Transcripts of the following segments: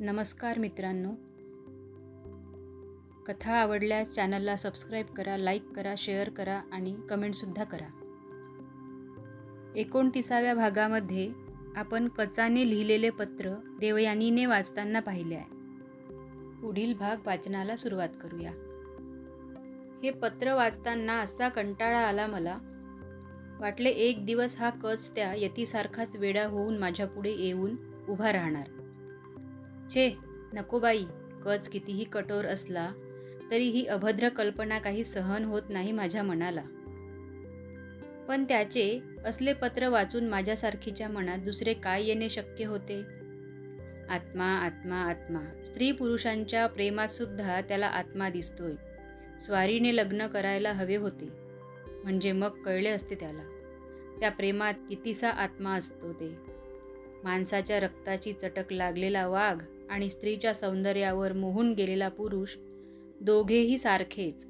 नमस्कार मित्रांनो. कथा आवडल्यास चॅनलला सबस्क्राईब करा लाईक करा शेअर करा आणि कमेंटसुद्धा करा. एकोणतीसाव्या भागामध्ये आपण कचाने लिहिलेले पत्र देवयानीने वाचताना पाहिले आहे. पुढील भाग वाचनाला सुरुवात करूया. हे पत्र वाचताना असा कंटाळा आला मला वाटले एक दिवस हा कच त्या यतीसारखाच वेडा होऊन माझ्यापुढे येऊन उभा राहणार. छे नको बाई. कच कितीही कठोर असला तरी ही अभद्र कल्पना काही सहन होत नाही माझ्या मनाला. पण त्याचे असले पत्र वाचून माझ्यासारखीच्या मनात दुसरे काय येणे शक्य होते? आत्मा आत्मा आत्मा. स्त्री पुरुषांच्या प्रेमात सुद्धा त्याला आत्मा दिसतोय. स्वारीने लग्न करायला हवे होते. म्हणजे मग कळले असते त्याला. त्या प्रेमात कितीसा आत्मा असतो ते. माणसाच्या रक्ताची चटक लागलेला वाघ आणि स्त्रीच्या सौंदर्यावर मोहून गेलेला पुरुष दोघेही सारखेच.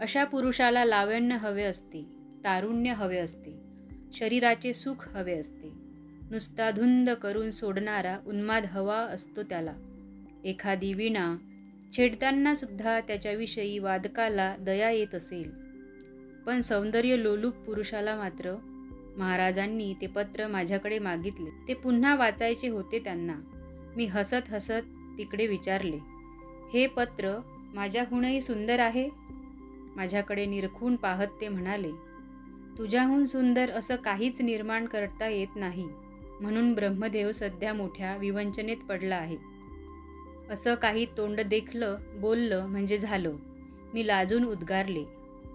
अशा पुरुषाला लावण्य हवे असते तारुण्य हवे असते शरीराचे सुख हवे असते. नुसता धुंद करून सोडणारा उन्माद हवा असतो त्याला. एखादी विणा छेडताना सुद्धा त्याच्याविषयी वादकाला दया येत असेल. पण सौंदर्य लोलूप पुरुषाला मात्र महाराजांनी ते पत्र माझ्याकडे मागितले. ते पुन्हा वाचायचे होते त्यांना. मी हसत हसत तिकडे विचारले हे पत्र माझ्याहूनही सुंदर आहे? माझ्याकडे निरखून पाहत ते म्हणाले तुझ्याहून सुंदर असं काहीच निर्माण करता येत नाही म्हणून ब्रह्मदेव सध्या मोठ्या विवंचनेत पडला आहे. असं काही तोंड देखलं बोललं म्हणजे झालं. मी लाजून उद्गारले.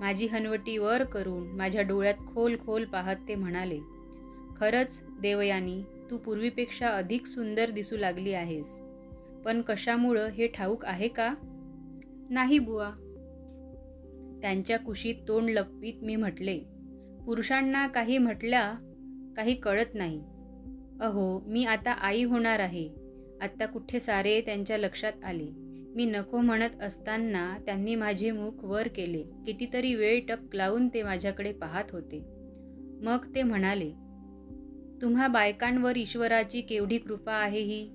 माझी हनवटी वर करून माझ्या डोळ्यात खोल खोल पाहत ते म्हणाले खरंच देवयानी तू पूर्वीपेक्षा अधिक सुंदर दिसू लागली आहेस. पण कशामुळं हे ठाऊक आहे का? नाही बुवा. त्यांच्या कुशीत तोंड लपवीत मी म्हटले पुरुषांना काही म्हटल्या काही कळत नाही. अहो मी आता आई होणार आहे. आत्ता कुठे सारे त्यांच्या लक्षात आले. मी नको म्हणत असताना त्यांनी माझे मुख वर केले. कितीतरी वेळ टक लावून ते माझ्याकडे पाहत होते. मग ते म्हणाले तुम्हा बायकांवर ईश्वराची केवढी कृपा आहे ही?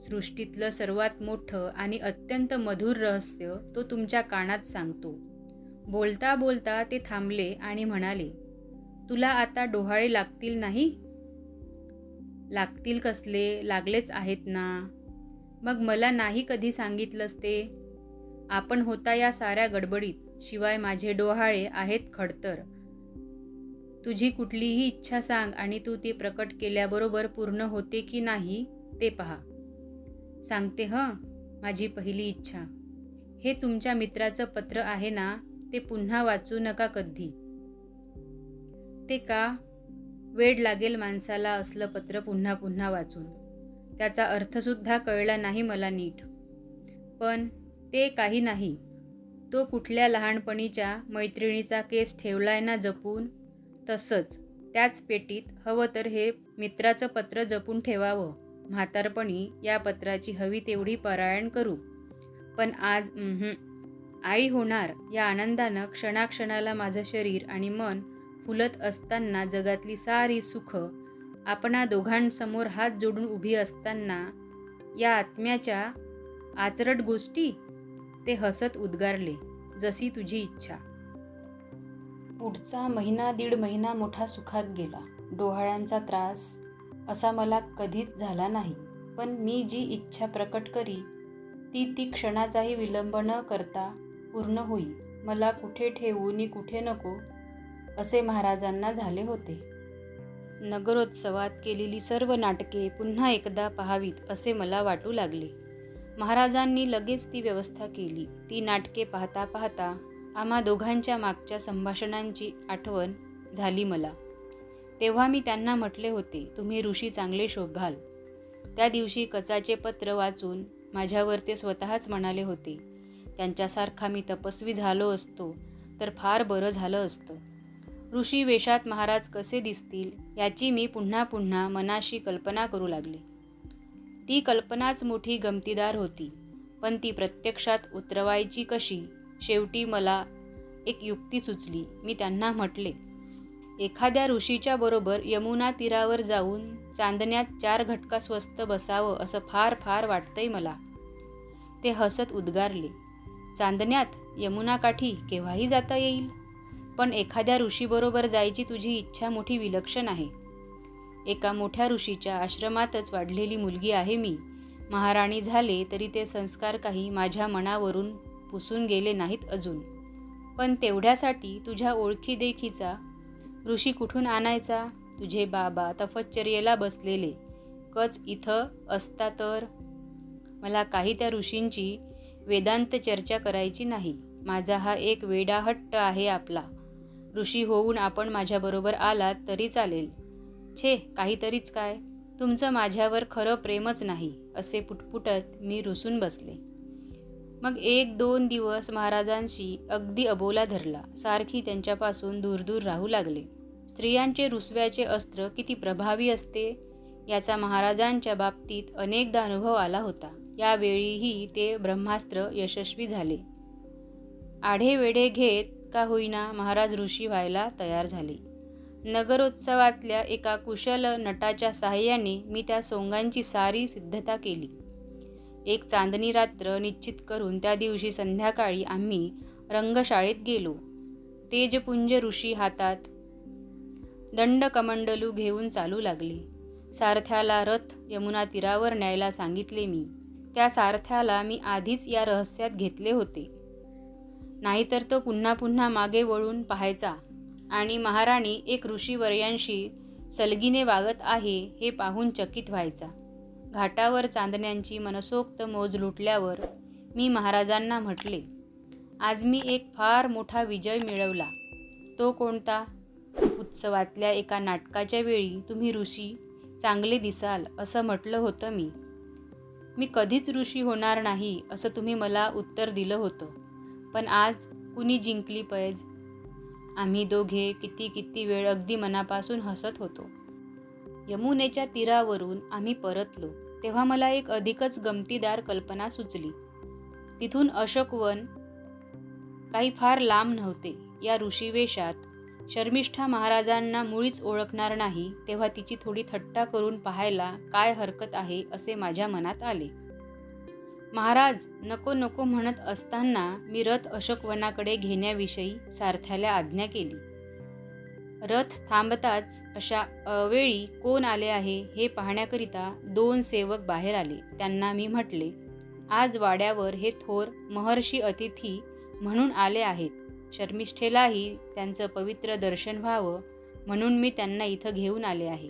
सृष्टीतलं सर्वात मोठं आणि अत्यंत मधुर रहस्य तो तुमच्या कानात सांगतो. बोलता बोलता ते थांबले आणि म्हणाले तुला आता डोहाळे लागतील नाही? लागतील कसले? लागलेच आहेत ना. मग मला नाही कधी सांगितलंस ते? आपण होता या साऱ्या गडबडीत शिवाय माझे डोहाळे आहेत खडतर. तुझी कुठलीही इच्छा सांग आणि तू ती प्रकट केल्याबरोबर पूर्ण होते की नाही ते पहा. सांगते हं माझी पहिली इच्छा. हे तुमच्या मित्राचं पत्र आहे ना ते पुन्हा वाचू नका कधी. ते का? वेड लागेल माणसाला असलं पत्र पुन्हा पुन्हा वाचून. त्याचा अर्थसुद्धा कळला नाही मला नीट. पण ते काही नाही. तो कुठल्या लहानपणीच्या मैत्रिणीचा केस ठेवलाय ना जपून तसंच त्याच पेटीत हवं तर हे मित्राचं पत्र जपून ठेवावं. म्हातारपणी या पत्राची हवी तेवढी पारायण करू. पण आज आई होणार या आनंदानं क्षणाक्षणाला माझं शरीर आणि मन फुलत असताना जगातली सारी सुख आपणा दोघांसमोर हात जोडून उभी असताना या आत्म्याच्या आचरट गोष्टी ते हसत उद्गारले जशी तुझी इच्छा. पुढचा महिना दीड महिना मोठा सुखात गेला. डोहाळ्यांचा त्रास असा मला कधीच झाला नाही. पण मी जी इच्छा प्रकट करी ती ती क्षणाचाही विलंब न करता पूर्ण होई. मला कुठे ठेवू नि कुठे नको असे महाराजांना झाले होते. नगरोत्सवात केलेली सर्व नाटके पुन्हा एकदा पाहावीत असे मला वाटू लागले. महाराजांनी लगेच ती व्यवस्था केली. ती नाटके पाहता पाहता आम्हा दोघांच्या मागच्या संभाषणांची आठवण झाली मला. तेव्हा मी त्यांना म्हटले होते तुम्ही ऋषी चांगले शोभाल. त्या दिवशी कचाचे पत्र वाचून माझ्यावर ते स्वतःच म्हणाले होते त्यांच्यासारखा मी तपस्वी झालो असतो तर फार बरं झालं असतं. ऋषी वेशात महाराज कसे दिसतील याची मी पुन्हा पुन्हा मनाशी कल्पना करू लागले. ती कल्पनाच मोठी गमतीदार होती पण ती प्रत्यक्षात उतरवायची कशी शेवटी मला एक युक्ती सुचली. मी त्यांना म्हटले एखाद्या ऋषीच्या बरोबर यमुना तीरावर जाऊन चांदण्यात चार घटका स्वस्त बसावं असं फार फार वाटतंय मला. ते हसत उद्गारले चांदण्यात यमुनाकाठी केव्हाही जाता येईल? पण एखाद्या ऋषीबरोबर जायची तुझी इच्छा मोठी विलक्षण आहे. एका मोठ्या ऋषीच्या आश्रमातच वाढलेली मुलगी आहे मी. महाराणी झाले तरी ते संस्कार काही माझ्या मनावरून पुसून गेले नाहीत अजून. पण तेवढ्यासाठी तुझ्या ओळखी देखीचा ऋषी कुठून आणायचा? तुझे बाबा तफच्चर्येला बसलेले. कच इथं असता तर? मला काही त्या ऋषींची वेदांत चर्चा करायची नाही. माझा हा एक वेडाहट्ट आहे आपला. ऋषी होऊन आपण माझ्याबरोबर आलात तरी चालेल. छे काहीतरीच काय? तुमचं माझ्यावर खरं प्रेमच नाही असे पुटपुटत मी रुसून बसले. मग एक दोन दिवस महाराजांशी अगदी अबोला धरला. सारखी त्यांच्यापासून दूर दूर राहू लागले. स्त्रियांचे रुसव्याचे अस्त्र किती प्रभावी असते याचा महाराजांच्या बाबतीत अनेकदा अनुभव आला होता. यावेळीही ते ब्रह्मास्त्र यशस्वी झाले. आढेवेढे घेत का होईना महाराज ऋषी व्हायला तयार झाले. नगरोत्सवातल्या एका कुशल नटाच्या सहाय्याने मी त्या सोंगांची सारी सिद्धता केली. एक चांदणी रात्र निश्चित करून त्या दिवशी संध्याकाळी आम्ही रंगशाळेत गेलो. तेजपुंज ऋषी हातात दंडकमंडलू घेऊन चालू लागले. सारथ्याला रथ यमुना तीरावर न्यायला सांगितले मी. त्या सारथ्याला मी आधीच या रहस्यात घेतले होते. नाहीतर तो पुन्हा पुन्हा मागे वळून पाहायचा आणि महाराणी एक ऋषीवर्यांशी सलगीने वागत आहे हे पाहून चकित व्हायचा. घाटावर चांदण्यांची मनसोक्त मोज लुटल्यावर मी महाराजांना म्हटले आज मी एक फार मोठा विजय मिळवला. तो कोणता? उत्सवातल्या एका नाटकाच्या वेळी तुम्ही ऋषी चांगले दिसाल असं म्हटलं होतं मी. मी कधीच ऋषी होणार नाही असं तुम्ही मला उत्तर दिलं होतं. पण आज कुणी जिंकली पैज? आम्ही दोघे किती किती वेळ अगदी मनापासून हसत होतो. यमुनेच्या तीरावरून आम्ही परतलो. तेव्हा मला एक अधिकच गमतीदार कल्पना सुचली. तिथून अशोकवन काही फार लांब नव्हते. या ऋषीवेशात शर्मिष्ठा महाराजांना मुळीच ओळखणार नाही तेव्हा तिची थोडी थट्टा करून पाहायला काय हरकत आहे असे माझ्या मनात आले. महाराज नको नको म्हणत असताना मी रथ अशोकवनाकडे घेण्याविषयी सारथ्याला आज्ञा केली. रथ थांबताच अशा अवेळी कोण आले आहे हे पाहण्याकरिता दोन सेवक बाहेर आले. त्यांना मी म्हटले आज वाड्यावर हे थोर महर्षी अतिथी म्हणून आले आहेत. शर्मिष्ठेलाही त्यांचं पवित्र दर्शन व्हावं म्हणून मी त्यांना इथं घेऊन आले आहे.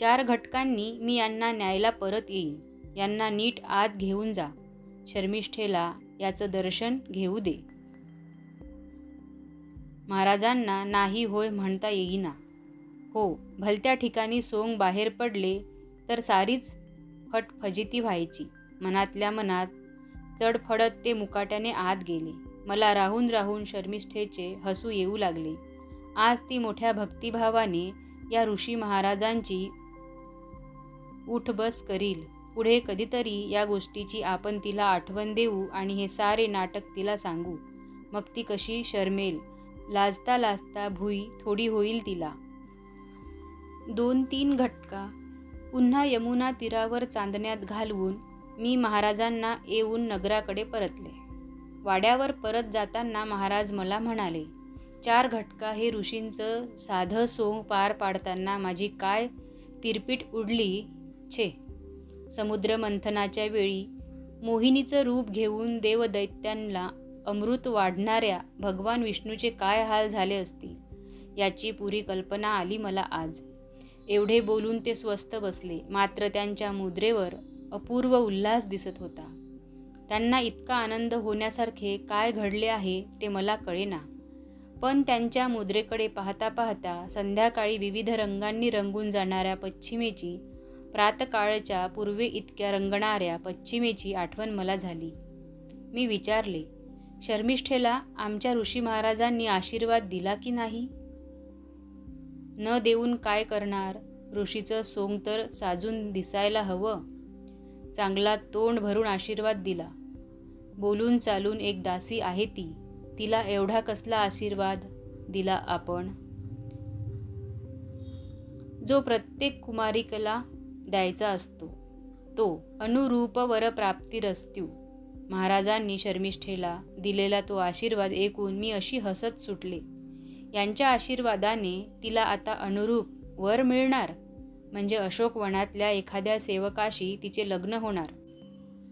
चार घटकांनी मी यांना न्यायला परत येईन. यांना नीट आत घेऊन जा. शर्मिष्ठेला याचं दर्शन घेऊ दे. महाराजांना नाही होय म्हणता येईना. हो भलत्या ठिकाणी सोंग बाहेर पडले तर सारीच फटफजिती व्हायची. मनातल्या मनात चढफडत ते मुकाट्याने आत गेले. मला राहून राहून शर्मिष्ठेचे हसू येऊ लागले. आज ती मोठ्या भक्तिभावाने या ऋषी महाराजांची उठबस करील. पुढे कधीतरी या गोष्टीची आपण तिला आठवण देऊ आणि हे सारे नाटक तिला सांगू. मग ती कशी शर्मेल लाजता लाजता भुई थोडी होईल तिला. दोन तीन घटका. पुन्हा यमुना तीरावर चांदण्यात घालवून मी महाराजांना येऊन नगराकडे परतले. वाड्यावर परत जाताना महाराज मला म्हणाले चार घटका हे ऋषींचं साधं सोंग पार पाडताना माझी काय तिरपीट उडली छे. समुद्रमंथनाच्या वेळी मोहिनीचं रूप घेऊन देवदैत्यांना अमृत वाढणाऱ्या भगवान विष्णूचे काय हाल झाले असतील याची पुरी कल्पना आली मला आज. एवढे बोलून ते स्वस्त बसले. मात्र त्यांच्या मुद्रेवर अपूर्व उल्हास दिसत होता. त्यांना इतका आनंद होण्यासारखे काय घडले आहे ते मला कळेना. पण त्यांच्या मुद्रेकडे पाहता पाहता संध्याकाळी विविध रंगांनी रंगून जाणाऱ्या पश्चिमेची प्रातकाळच्या पूर्वे इतक्या रंगणाऱ्या पश्चिमेची आठवण मला झाली. मी विचारले शर्मिष्ठेला आमच्या ऋषी महाराजांनी आशीर्वाद दिला की नाही? न देऊन काय करणार? ऋषीचं सोंग तर साजून दिसायला हवं. चांगला तोंड भरून आशीर्वाद दिला. बोलून चालून एक दासी आहे ती. तिला एवढा कसला आशीर्वाद? दिला आपण. जो प्रत्येक कुमारिकेला द्यायचा असतो. तो अनुरूप वरप्राप्तिरस्त्यू महाराजांनी शर्मिष्ठेला दिलेला तो आशीर्वाद ऐकून मी अशी हसत सुटले. यांच्या आशीर्वादाने तिला आता अनुरूप वर मिळणार म्हणजे अशोकवनातल्या एखाद्या सेवकाशी तिचे लग्न होणार.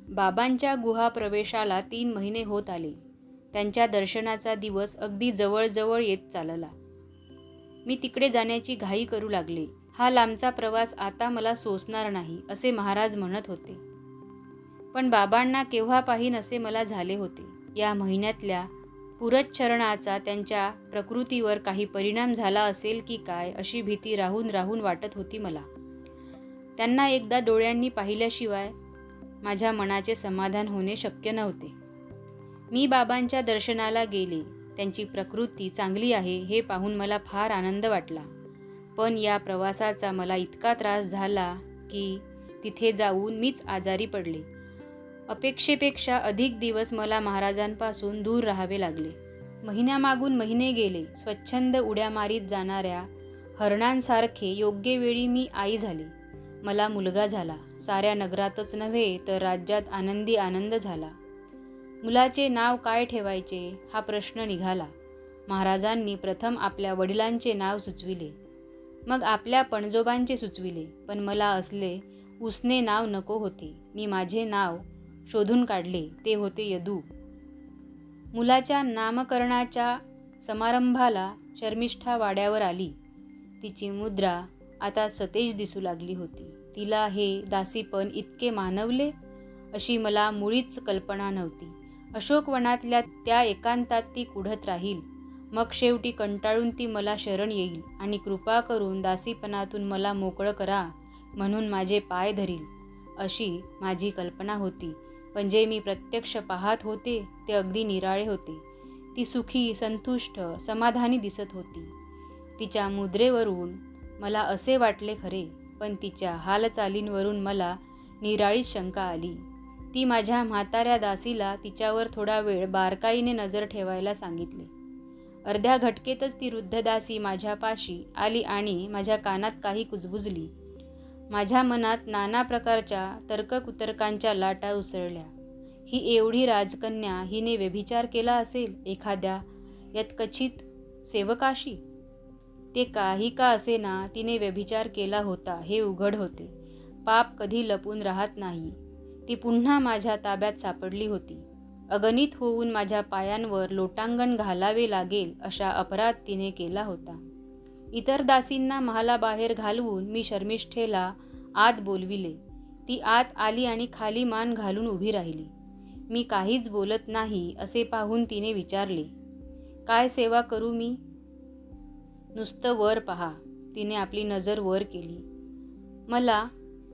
बाबांच्या गुहा प्रवेशाला तीन महिने होत आले. त्यांच्या दर्शनाचा दिवस अगदी जवळजवळ येत चालला. मी तिकडे जाण्याची घाई करू लागले. हा लांबचा प्रवास आता मला सोसणार नाही असे महाराज म्हणत होते. पण बाबांना केव्हा पाहीन असे मला झाले होते. या महिन्यातल्या पुरच्छरणाचा त्यांच्या प्रकृतीवर काही परिणाम झाला असेल की काय अशी भीती राहून राहून वाटत होती मला. त्यांना एकदा डोळ्यांनी पाहिल्याशिवाय माझ्या मनाचे समाधान होणे शक्य नव्हते. मी बाबांच्या दर्शनाला गेले. त्यांची प्रकृती चांगली आहे हे पाहून मला फार आनंद वाटला. पण या प्रवासाचा मला इतका त्रास झाला की तिथे जाऊन मीच आजारी पडले. अपेक्षेपेक्षा अधिक दिवस मला महाराजांपासून दूर राहावे लागले. महिन्यामागून महिने गेले स्वच्छंद उड्या मारीत जाणाऱ्या हरणांसारखे योग्य वेळी मी आई झाली. मला मुलगा झाला. साऱ्या नगरातच नव्हे तर राज्यात आनंदी आनंद झाला. मुलाचे नाव काय ठेवायचे हा प्रश्न निघाला. महाराजांनी प्रथम आपल्या वडिलांचे नाव सुचविले. मग आपल्या पणजोबांचे सुचविले. पण मला असले उसने नाव नको होते. मी माझे नाव शोधून काढले ते होते यदू. मुलाच्या नामकरणाच्या समारंभाला शर्मिष्ठा वाड्यावर आली. तिची मुद्रा आता सतेज दिसू लागली होती. तिला हे दासीपण इतके मानवले? अशी मला मुळीच कल्पना नव्हती. अशोकवनातल्या त्या एकांतात ती कुढत राहील. मग शेवटी कंटाळून ती मला शरण येईल आणि कृपा करून दासीपणातून मला मोकळं करा म्हणून माझे पाय धरील अशी माझी कल्पना होती. पण जे मी प्रत्यक्ष पाहत होते ते अगदी निराळे होते. ती सुखी संतुष्ट समाधानी दिसत होती. तिच्या मुद्रेवरून मला असे वाटले खरे पण तिच्या हालचालींवरून मला निराळीच शंका आली. ती माझ्या म्हाताऱ्या दासीला तिच्यावर थोडा वेळ बारकाईने नजर ठेवायला सांगितले. अर्ध्या घटकेतच ती वृद्ध दासी माझ्यापाशी आली आणि माझ्या कानात काही कुजबुजली. माझ्या मनात नाना प्रकारच्या तर्ककुतर्कांच्या लाटा उसळल्या. ही एवढी राजकन्या हिने व्यभिचार केला असेल एखाद्या यत्कचित सेवकाशी? ते काही का असेना तिने व्यभिचार केला होता हे उघड होते. पाप कधी लपून राहत नाही. ती पुन्हा माझ्या ताब्यात सापडली होती. अगणित होऊन माझ्या पायांवर लोटांगण घालावे लागेल अशा अपराध तिने केला होता. इतर दासींना महालाबाहेर घालवून मी शर्मिष्ठेला आत बोलविले. ती आत आली आणि खाली मान घालून उभी राहिली. मी काहीच बोलत नाही असे पाहून तिने विचारले काय सेवा करू मी? नुसतं वर पहा. तिने आपली नजर वर केली. मला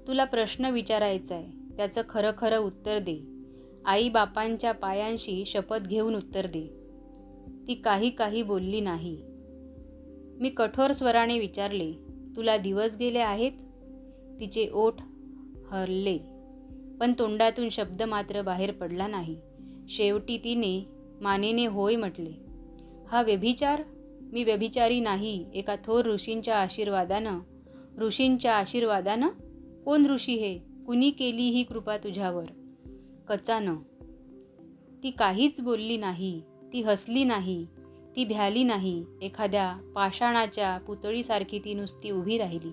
तुला प्रश्न विचारायचा आहे त्याचं खरं खरं उत्तर दे. आई बापांच्या पायांशी शपथ घेऊन उत्तर दे. ती काही काही बोलली नाही. मी कठोर स्वराने विचारले तुला दिवस गेले आहेत? तिचे ओठ हरले पण तोंडातून शब्द मात्र बाहेर पडला नाही. शेवटी तिने मानेने होय म्हटले हा व्यभिचार? मी व्यभिचारी नाही एका थोर ऋषींच्या आशीर्वादानं. ऋषींच्या आशीर्वादानं? कोण ऋषी हे? कुणी केली ही कृपा तुझ्यावर? कचानं ती काहीच बोलली नाही ती हसली नाही ती भ्याली नाही. एखाद्या पाषाणाच्या पुतळीसारखी ती नुसती उभी राहिली.